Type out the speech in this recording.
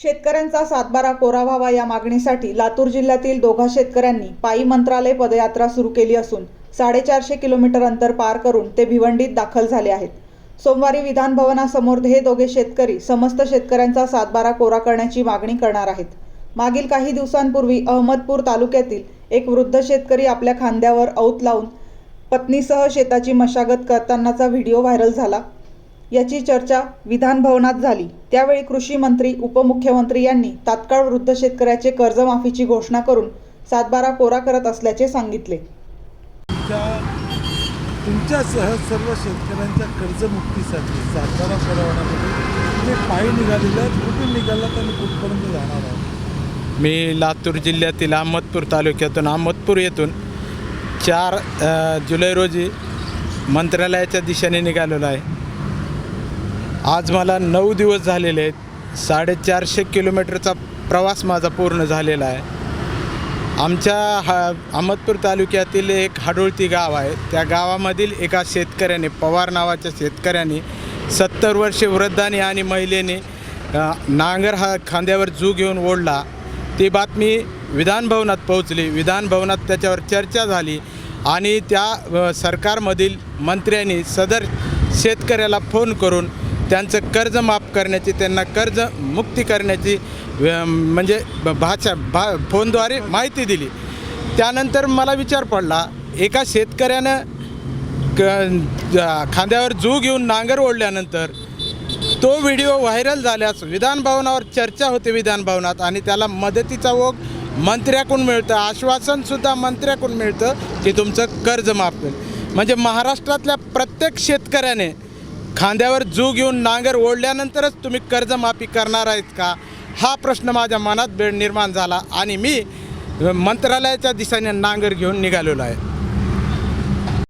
शेतकऱ्यांचा सातबारा कोरा व्हावा या मागणीसाठी लातूर जिल्ह्यातील दोघा शेतकऱ्यांनी पायी मंत्रालय पदयात्रा सुरू केली असून साडेचारशे किलोमीटर अंतर पार करून ते भिवंडीत दाखल झाले आहेत. सोमवारी विधान भवनासमोर हे दोघे शेतकरी समस्त शेतकऱ्यांचा सातबारा कोरा करण्याची मागणी करणार आहेत. मागील काही दिवसांपूर्वी अहमदपूर तालुक्यातील एक वृद्ध शेतकरी आपल्या खांद्यावर औत लावून पत्नीसह शेताची मशागत करतानाचा व्हिडिओ व्हायरल झाला. याची चर्चा विधान भवनात झाली. त्यावेळी कृषी मंत्री उपमुख्यमंत्री यांनी तात्काळ वृद्ध शेतकऱ्याचे कर्जमाफीची घोषणा करून सातबारा कोरा करत असल्याचे सांगितले. तुमच्या तुमच्यासह सर्व शेतकऱ्यांच्या कर्जमुक्तीसाठी सातबारा परवान्यामध्ये तुम्ही पायी निघालेले आहेत. कुठून निघालात आणि कुठपर्यंत जाणार आहात? मी लातूर जिल्ह्यातील अहमदपूर तालुक्यातून अहमदपूर येथून चार जुलै रोजी मंत्रालयाच्या दिशेने निघालेलो आहे. आज मला नऊ दिवस झालेले आहेत. साडेचारशे किलोमीटरचा प्रवास माझा पूर्ण झालेला आहे. आमच्या हा अहमदपूर तालुक्यातील एक हाडोळती गाव आहे. त्या गावामधील एका शेतकऱ्याने पवार नावाच्या शेतकऱ्याने सत्तर वर्षे वृद्धाने आणि महिलेने नांगर हा खांद्यावर जू घेऊन ओढला. ती बातमी विधानभवनात पोहोचली. विधानभवनात त्याच्यावर चर्चा झाली आणि त्या सरकारमधील मंत्र्यांनी सदर शेतकऱ्याला फोन करून त्यांचं कर्ज माफ करण्याची त्यांना कर्ज मुक्ती करण्याची म्हणजे ब- भाषा भा फोनद्वारे माहिती दिली. त्यानंतर मला विचार पडला एका शेतकऱ्यानं क ज- खांद्यावर जू घेऊन नांगर ओढल्यानंतर तो व्हिडिओ व्हायरल झाल्यास विधानभवनावर चर्चा होते विधानभवनात आणि त्याला मदतीचा ओघ मंत्र्याकडून मिळतं आश्वासनसुद्धा मंत्र्याकडून मिळतं की तुमचं कर्ज माफ होईल म्हणजे महाराष्ट्रातल्या प्रत्येक शेतकऱ्याने खांद्यावर जू घेऊन नांगर ओढल्यानंतरच तुम्ही कर्जमाफी करणार आहेत का? हा प्रश्न माझ्या मनात बेड निर्माण झाला आणि मी मंत्रालयाच्या दिशेने नांगर घेऊन निघालेलो आहे.